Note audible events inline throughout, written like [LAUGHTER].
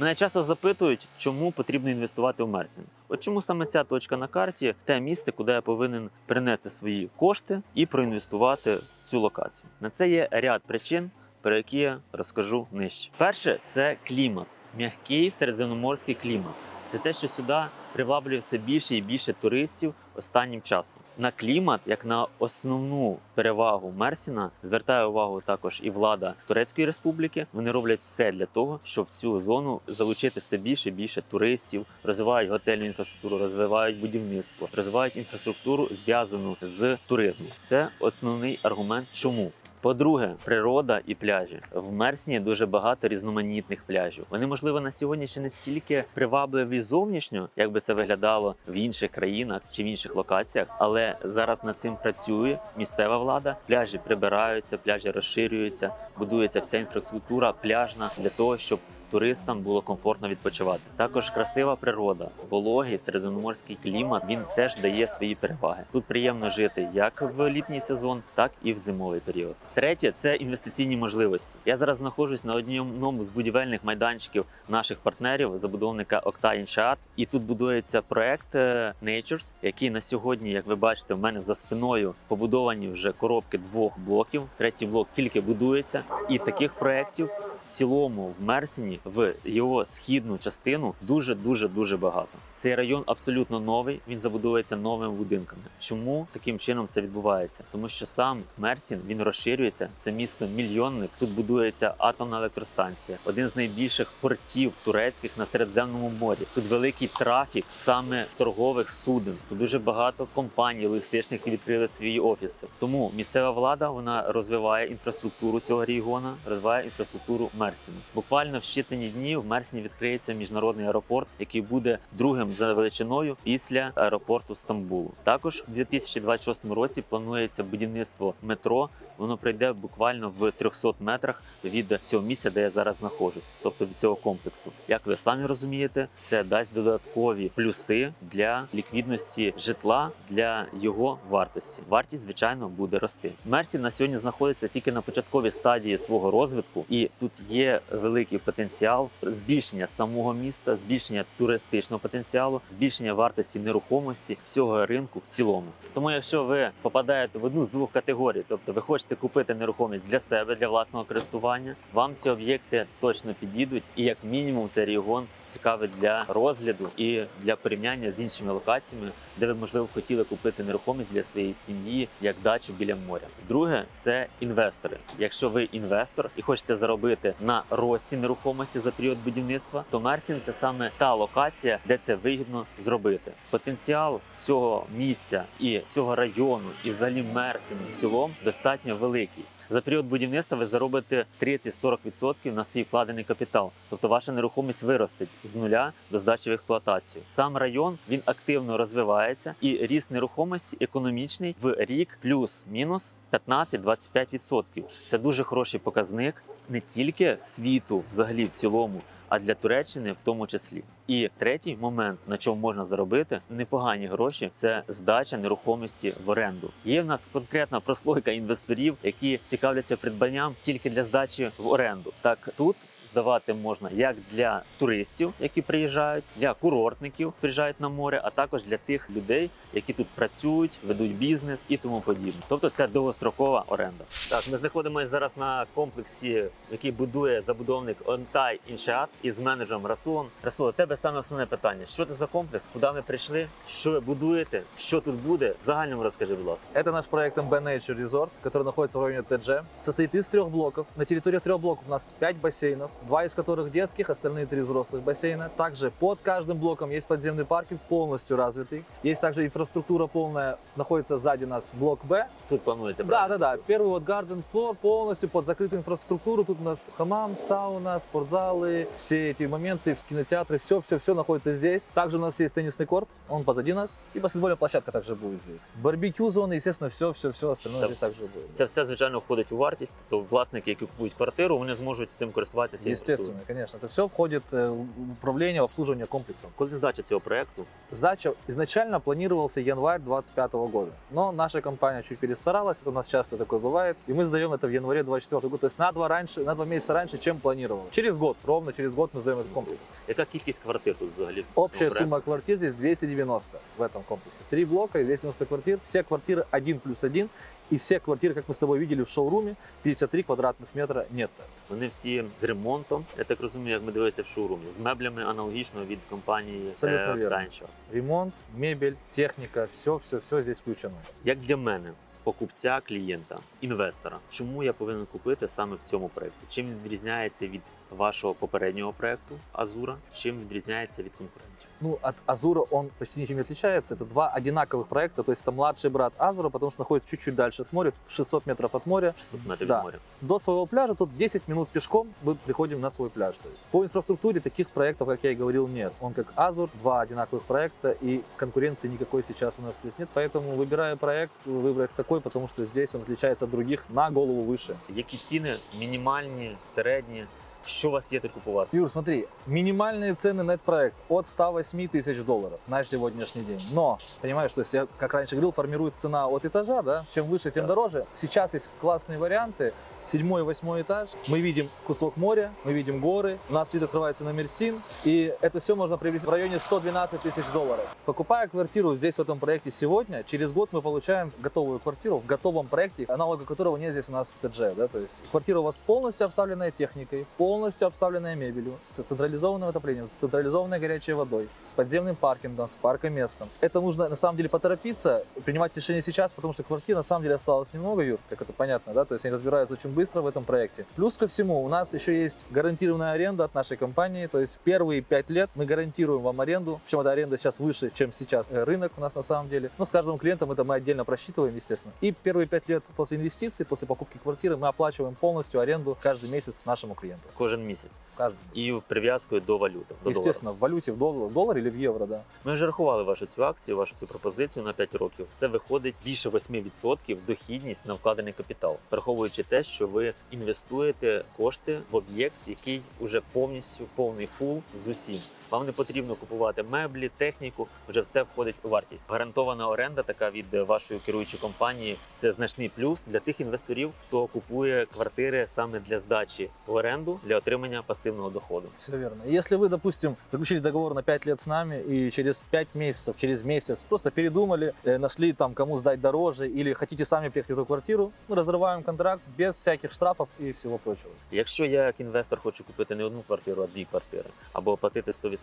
Мене часто запитують, чому потрібно інвестувати в Мерсін. От чому саме ця точка на карті те місце, куди я повинен принести свої кошти і проінвестувати в цю локацію. На це є ряд причин, про які я розкажу нижче. Перше це клімат, м'який середземноморський клімат. Це те, що сюди приваблює все більше і більше туристів останнім часом. На клімат, як на основну перевагу Мерсіна, звертає увагу також і влада Турецької республіки. Вони роблять все для того, щоб в цю зону залучити все більше і більше туристів, розвивають готельну інфраструктуру, розвивають будівництво, розвивають інфраструктуру зв'язану з туризмом. Це основний аргумент, чому. По-друге, природа і пляжі в Мерсні дуже багато різноманітних пляжів. Вони, можливо, на сьогодні ще не стільки привабливі зовнішньо, як би це виглядало в інших країнах чи в інших локаціях, але зараз над цим працює місцева влада. Пляжі прибираються, пляжі розширюються, будується вся інфраструктура пляжна для того, щоб туристам було комфортно відпочивати. Також красива природа, вологий середземноморський клімат. Він теж дає свої переваги. Тут приємно жити як в літній сезон, так і в зимовий період. Третє це інвестиційні можливості. Я зараз знаходжусь на одному з будівельних майданчиків наших партнерів, забудовника Окта Іншаат. І тут будується проект е, Natures, який на сьогодні, як ви бачите, в мене за спиною побудовані вже коробки двох блоків. Третій блок тільки будується, і таких проєктів в цілому в Мерсіні в його східну частину дуже дуже дуже багато. Цей район абсолютно новий. Він забудовується новими будинками. Чому таким чином це відбувається? Тому що сам Мерсін він розширюється. Це місто мільйонник. Тут будується атомна електростанція, один з найбільших портів турецьких на Середземному морі. Тут великий трафік саме торгових суден. Тут дуже багато компаній логістичних відкрили свої офіси. Тому місцева влада вона розвиває інфраструктуру цього регіону, розвиває інфраструктуру Мерсіна. Буквально в щитані дні в Мерсіні відкриється міжнародний аеропорт, який буде другим за величиною після аеропорту Стамбулу. Також в 2026 році планується будівництво метро. Воно пройде буквально в 300 метрах від цього місця, де я зараз знаходжусь, тобто від цього комплексу. Як ви самі розумієте, це дасть додаткові плюси для ліквідності житла для його вартості. Вартість, звичайно, буде рости. Мерсі на сьогодні знаходиться тільки на початковій стадії свого розвитку, і тут є великий потенціал збільшення самого міста, збільшення туристичного потенціалу, збільшення вартості нерухомості всього ринку в цілому. Тому, якщо ви попадаєте в одну з двох категорій, тобто ви хочете купити нерухомість для себе, для власного користування, вам ці об'єкти точно підійдуть, і як мінімум цей регіон цікавий для розгляду і для порівняння з іншими локаціями, де ви можливо хотіли купити нерухомість для своєї сім'ї, як дачу біля моря. Друге це інвестори. Якщо ви інвестор і хочете заробити на рості нерухомості за період будівництва, то Мерсін це саме та локація, де це вигідно зробити. Потенціал цього місця і цього району, і взагалі Мерсіну в цілому достатньо великий. За період будівництва ви заробите 30-40% на свій вкладений капітал, тобто ваша нерухомість виростить з нуля до здачі в експлуатацію. Сам район він активно розвивається, і ріст нерухомості економічний в рік плюс-мінус 15-25%. Це дуже хороший показник не тільки світу, взагалі в цілому. А для Туреччини в тому числі. І третій момент, на чому можна заробити непогані гроші, це здача нерухомості в оренду. Є в нас конкретна прослойка інвесторів, які цікавляться придбанням тільки для здачі в оренду. Так тут. Здавати можна як для туристів, які приїжджають, для курортників, приїжджають на море, а також для тих людей, які тут працюють, ведуть бізнес і тому подібне. Тобто це довгострокова оренда. Так, ми знаходимося зараз на комплексі, який будує забудовник Онтай Іншаат із менеджером Расулом. Расул, у тебе саме основне питання: що це за комплекс? Куди ми прийшли? Що ви будуєте? Що тут буде? В загальному розкажи, будь ласка. Это наш проект MB Nature Resort, который находится в районе ТДЖ. Состоит из трех блоков. На территории трех блоков у нас пять бассейнов, два из которых детских, остальные три взрослых бассейна. Также под каждым блоком есть подземный паркинг, полностью развитый. Есть также инфраструктура полная, находится сзади нас блок Б. Тут планується Да, правильно? да, да. Первый вот Garden Floor полностью под закрытую инфраструктуру. Тут у нас хамам, сауна, спортзалы, все эти моменты, кинотеатры, все, все, все находится здесь. Также у нас есть теннисный корт, он позади нас. И баскетбольная площадка также будет здесь. Барбекю зоны, естественно, все, все, все остальное Всё. здесь также будет. Це все звичайно входить у вартість. Тобто власники, які купують квартиру, вони зможуть цим користуватися всі експлуатації. Естественно, конечно. Это все входит э, в управление, в обслуживание комплексом. Коли здача цього проекту? Сдача изначально планировался январь 2025 года, но наша компания чуть перестаралась, это у нас часто такое бывает, и мы сдаем это в январе 2024 года, то есть на два, раньше, на два месяца раньше, чем планировал. Через год, ровно через год мы сдаем этот комплекс. Яка кількість квартир тут взагалі? в цьому Общая проекті? сумма квартир здесь 290 в этом комплексе. Три блока и 290 квартир, все квартиры 1 плюс 1, и все квартиры, как мы с тобой видели в шоуруме, 53 квадратных метра нет. Вони всі з ремонтом, я так розумію, як ми дивилися в шоурумі, з меблями аналогічно від компанії Абсолютно вірно. Тайнчо. Ремонт, мебель, техника, все, все, все здесь включено. Як для мене, покупця, клієнта, інвестора, чому я повинен купити саме в цьому проєкті? Чим він відрізняється від вашого попереднього проєкту Азура? Чим відрізняється від конкурентів? Ну, от Азура он почти ничем не отличается. Это два одинаковых проекта, то есть это младший брат Азура, потому что находится чуть-чуть дальше от моря, 600 метров от моря. 600 метрів Да. від моря. До своего пляжа тут 10 минут пешком мы приходим на свой пляж. То есть по инфраструктуре таких проектов, как я и говорил, нет. Он как Азур, два одинаковых проекта, и конкуренции никакой сейчас у нас здесь нет. Поэтому выбирая проект, выбрать такой, потому что здесь он отличается от других на голову выше. Які ціни мінімальні, середні? Що у вас є тут купувати? Юр, смотри, минимальные цены на этот проект от 108 тысяч долларов на сегодняшний день. Но, понимаешь, то есть я, как раньше говорил, формирует цена от этажа, да? Чем выше, тем Да. дороже. Сейчас есть классные варианты. Седьмой, восьмой этаж. Мы видим кусок моря, мы видим горы. У нас вид открывается на Мерсин. И это все можно приобрести в районе 112 тысяч долларов. Покупая квартиру здесь, в этом проекте сегодня, через год мы получаем готовую квартиру в готовом проекте, аналога которого нет здесь у нас в ТДЖ. Да? То есть квартира у вас полностью обставленная техникой, полностью обставленная мебелью, с централизованным отоплением, с централизованной горячей водой, с подземным паркингом, с паркоместом. Это нужно на самом деле поторопиться, принимать решение сейчас, потому что квартир на самом деле осталось немного, Юр, как это понятно, да, то есть они разбираются очень быстро в этом проекте. Плюс ко всему, у нас еще есть гарантированная аренда от нашей компании, то есть первые пять лет мы гарантируем вам аренду, причем эта аренда сейчас выше, чем сейчас э, рынок у нас на самом деле. Но с каждым клиентом это мы отдельно просчитываем, естественно. И первые пять лет после инвестиций, после покупки квартиры мы оплачиваем полностью аренду каждый месяц нашему клиенту. Кожен місяць. Каждый. І прив'язкою до валюти. До Естественно, в валюті в долар, в доллар или в євро, да. Ми вже рахували вашу цю акцію, вашу цю пропозицію на 5 років. Це виходить більше 8% дохідність на вкладений капітал, враховуючи те, що ви інвестуєте кошти в об'єкт, який уже повністю повний фул з усім. Вам не потрібно купувати меблі, техніку, вже все входить у вартість. Гарантована оренда, така від вашої керуючої компанії, це значний плюс для тих інвесторів, хто купує квартири саме для здачі в оренду для отримання пасивного доходу. Все верно. И Если вы, допустим, заключили договор на 5 лет с нами и через 5 месяцев, через месяц просто передумали, э, нашли там кому сдать дороже или хотите сами приехать в эту квартиру, мы разрываем контракт без всяких штрафов и всего прочего. Якщо я як інвестор хочу купити не одну квартиру, а дві квартири, або оплатити 100%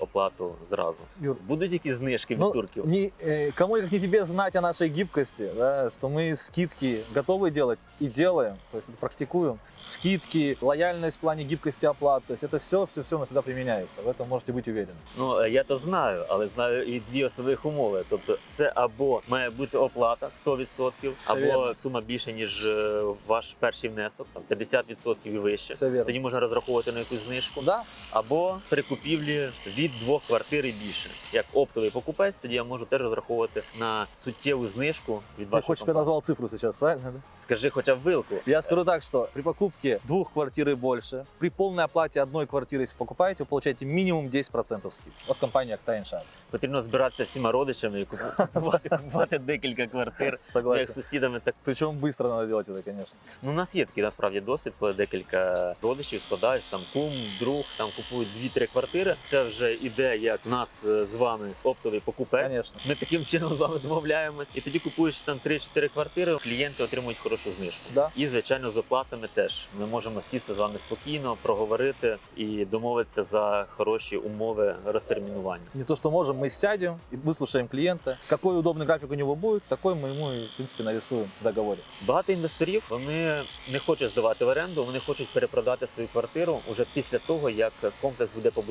оплату зразу, Юр, будуть якісь знижки від Ну, турків? не, э, кому как не тебе знать о нашей гибкости, да, что мы скидки готовы делать и делаем, то есть это практикуем. Скидки, лояльность в плане гибкости оплат, то есть это все, все, все у нас всегда применяется. В этом можете быть уверены. Ну е, я то знаю, але знаю і дві основних умови. Тобто, це або має бути оплата 100%, або вірно. сума більше ніж е, ваш перший внесок, там 50% і вище. Все верно. Тоді можна розраховувати на якусь знижку. Да, Або при купівлі від двох квартир і більше. Як оптовий покупець, тоді я можу теж розраховувати на суттєву знижку від ты вашої хочешь, чтобы я компанії. назвал цифру сейчас, правильно? Да? Скажи хоча б вилку. Я скажу так, что при покупке двух квартир и больше, при полной оплате одной квартиры, если покупаете, вы получаете минимум 10% скидки от компании Octa Insurance. Потрібно збиратися всіма родичами і купувати, купувати [LAUGHS] декілька квартир. Ну, Як Согласен. з сусідами, так Причем быстро надо делать это, конечно. ну у нас є такий насправді досвід, коли декілька родичів складаються, там кум, друг, там купують дві-три квартири. Це вже іде як в нас е, з вами оптовий покупець. Конечно. Ми таким чином з вами домовляємось, і тоді купуєш там 3-4 квартири, клієнти отримують хорошу знижку. Да. І звичайно з оплатами теж ми можемо сісти з вами спокійно, проговорити і домовитися за хороші умови розтермінування. Не то, что можем, мы сядем и выслушаем клиента. Какой удобный график у него будет, такой мы ему, и, в принципе, нарисуем в договоре. Багато інвесторів вони не хочуть здавати в оренду, вони хочуть перепродати свою квартиру уже після того, як комплекс буде побудований.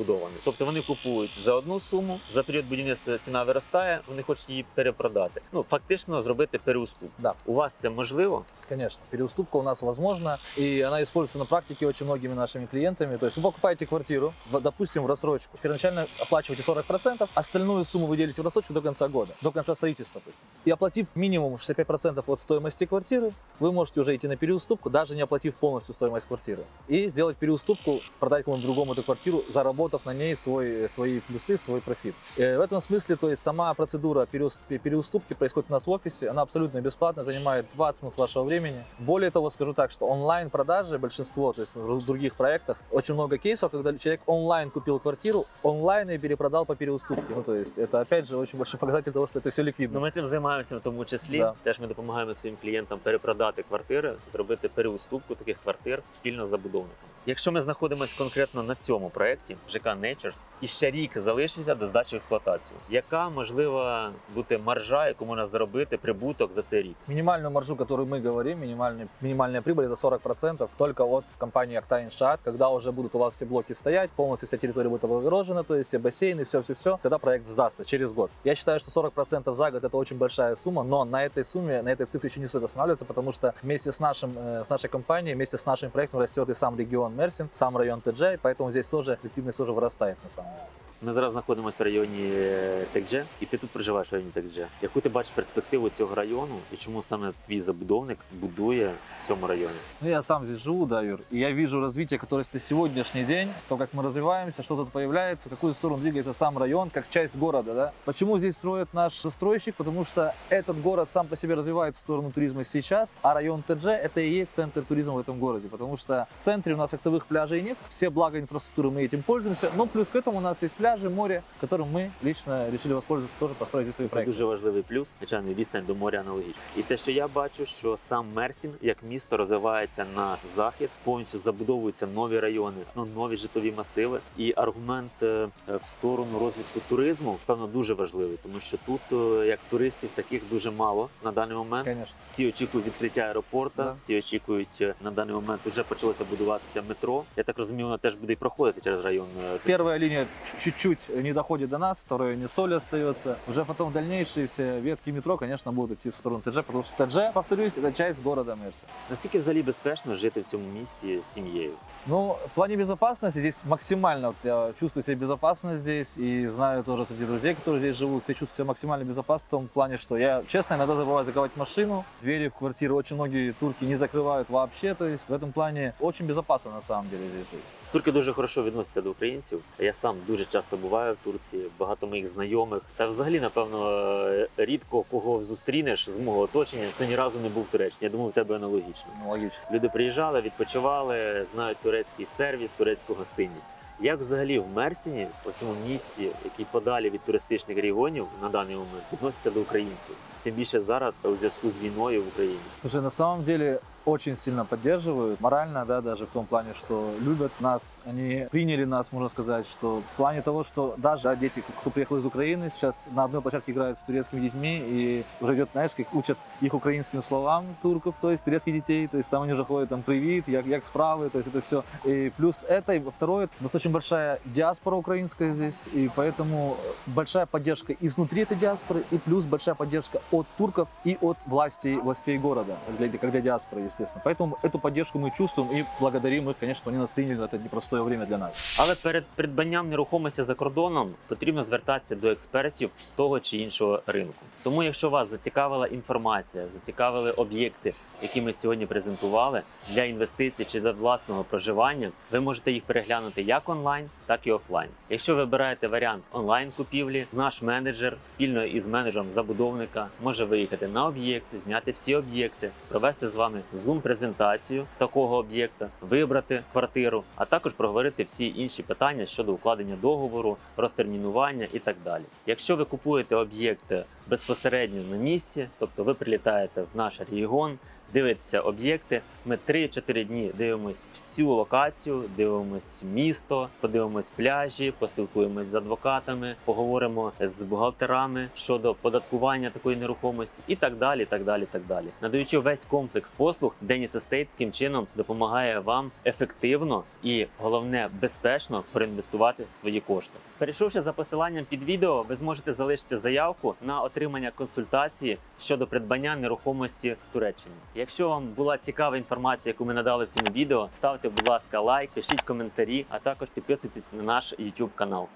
Тобто вони купують за одну суму, за період будівництва ціна виростає, вони хочуть її перепродати. Ну фактично зробити переуступ. Да. У вас це можливо? Конечно, переуступка у нас возможна, и она используется на практике практике очень многими нашими клиентами. То есть вы покупаете квартиру, в- допустим, в рассрочку, первоначально оплачиваете 40%, остальную сумму вы делите в рассрочку до конца года, до конца строительства. то есть. И оплатив минимум 65% от стоимости квартиры, вы можете уже идти на переуступку, даже не оплатив полностью стоимость квартиры. И сделать переуступку, продать кому-то другому эту квартиру, заработав на ней свой, свои плюсы, свой профит. Э, В этом смысле, то есть сама процедура переус- переуступки происходит у нас в офисе, она абсолютно бесплатна, занимает 20 минут вашего времени. Более того, скажу так, что онлайн-продажи, большинство, то есть в других проектах, очень много кейсов, когда человек онлайн купил квартиру, онлайн и перепродал по переуступке. Ну, то есть это, опять же, очень большой показатель того, что это все ликвидно. Ну, ми цим займаємося в тому числі. Да. Теж ми допомагаємо своїм клієнтам перепродати квартири, зробити переуступку таких квартир спільно з забудовниками. Якщо ми знаходимося конкретно на цьому проєкті ЖК Natures, і ще рік залишиться до здачі в експлуатацію, яка можлива бути маржа, яку можна заробити прибуток за цей рік? Минимальную маржу, которую мы говорим, минимальный, минимальная прибыль это 40% только от компании Акта Иншаат, когда уже будут у вас все блоки стоять, полностью вся территория будет облагорожена, то есть все бассейны, все-все-все, когда проект сдастся через год. Я считаю, что 40% за год это очень большая сумма, но на этой сумме, на этой цифре еще не стоит останавливаться, потому что вместе с, нашим, э, с нашей компанией, вместе с нашим проектом растет и сам регион Мерсин, сам район ТДЖ, поэтому здесь тоже ликвидность тоже вырастает на самом деле. Ми зараз знаходимося в районі е, Текдже, і ти тут проживаєш в районі Текдже. Яку ти бачиш перспективу цього району і чому саме твій забудовник будує в цьому районі? Ну, я сам здесь живу, да, Юр, и я вижу развитие, которое на сегодняшний день, то, как мы развиваемся, что тут появляется, в какую сторону двигается сам район, как часть города, да. Почему здесь строит наш застройщик? Потому что этот город сам по себе развивается в сторону туризма сейчас, а район ТДЖ – это и есть центр туризма в этом городе, потому что в центре у нас актовых пляжей нет, все блага инфраструктуры мы этим пользуемся, но плюс к этому у нас есть пляжи, море, которым мы лично решили воспользоваться, тоже построить здесь свои Це проекты. дуже важливий плюс, звичайно, відстань до моря аналогічна. І те, що я бачу, що сам Мерсін як місто розвивається на захід, повністю забудовуються нові райони, ну нові житлові масиви. І аргумент е, в сторону розвитку туризму, певно, дуже важливий, тому що тут е, як туристів таких дуже мало на даний момент. Конечно. Всі очікують відкриття аеропорта, Да. всі очікують е, на даний момент. Вже почалося будуватися метро. Я так розумію, воно теж буде і проходити через район. е, Первая линия чуть-чуть не доходит до нас, вторая не соли остается. Уже потом дальнейшие все ветки метро, конечно, будут идти в сторону ТЖ, потому что ТЖ, повторюсь, это часть города Мерса. Наскільки взагалі безпечно жити в цьому місці з сім'єю? Ну, в плане безопасности здесь максимально, вот я чувствую себя безопасно здесь и знаю тоже среди друзей, которые здесь живут, все чувствую себя максимально безопасно в том плане, что я, честно, иногда забываю закрывать машину, двери в квартиру очень многие турки не закрывают вообще, то есть в этом плане очень безопасно на самом деле здесь жить. Турки дуже хорошо відносяться до українців. Я сам дуже часто буваю в Турції, багато моїх знайомих. Та взагалі, напевно, рідко кого зустрінеш з мого оточення, хто ні разу не був в Туреччині. Я думаю, в тебе аналогічно. Ну, логично. Люди приїжджали, відпочивали, знають турецький сервіс, турецьку гостинність. Як взагалі в Мерсіні, у цьому місті, який подалі від туристичних регіонів на даний момент, відносяться до українців? Тим більше зараз у зв'язку з війною в Україні. Слушай, на самом деле очень сильно поддерживают, морально, да, даже в том плане, что любят нас, они приняли нас, можно сказать, что в плане того, что даже да, дети, кто приехал из Украины, сейчас на одной площадке играют с турецкими детьми, и уже идет, знаешь, как учат их украинским словам турков, то есть турецких детей, то есть там они уже ходят, там, привет, як, як справы, то есть это все. И плюс это, и второе, у нас очень большая диаспора украинская здесь, и поэтому большая поддержка изнутри этой диаспоры, и плюс большая поддержка от турков и от властей, властей города, для, как для диаспоры, естественно. Поэтому эту поддержку мы чувствуем и благодарим их, конечно, что они нас приняли в это непростое время для нас. Але перед придбанням нерухомості за кордоном потрібно звертатися до експертів того чи іншого ринку. Тому, якщо вас зацікавила інформація, зацікавили об'єкти, які ми сьогодні презентували для інвестицій чи для власного проживання, ви можете їх переглянути як онлайн, так і офлайн. Якщо ви обираєте варіант онлайн купівлі, наш менеджер спільно із менеджером забудовника може виїхати на об'єкт, зняти всі об'єкти, провести з вами зум-презентацію такого об'єкта, вибрати квартиру, а також проговорити всі інші питання щодо укладення договору, розтермінування і так далі. Якщо ви купуєте об'єкт безпосередньо на місці, тобто ви прилітаєте в наш регіон. Дивитися об'єкти. Ми 3-4 дні дивимось всю локацію, дивимось місто, подивимось пляжі, поспілкуємось з адвокатами, поговоримо з бухгалтерами щодо податкування такої нерухомості і так далі. так далі, так далі. Надаючи весь комплекс послуг, Деніс Естейт таким чином допомагає вам ефективно і головне безпечно проінвестувати свої кошти. Перейшовши за посиланням під відео, ви зможете залишити заявку на отримання консультації щодо придбання нерухомості в Туреччині. Якщо вам була цікава інформація, яку ми надали в цьому відео, ставте, будь ласка, лайк, пишіть коментарі, а також підписуйтесь на наш YouTube канал.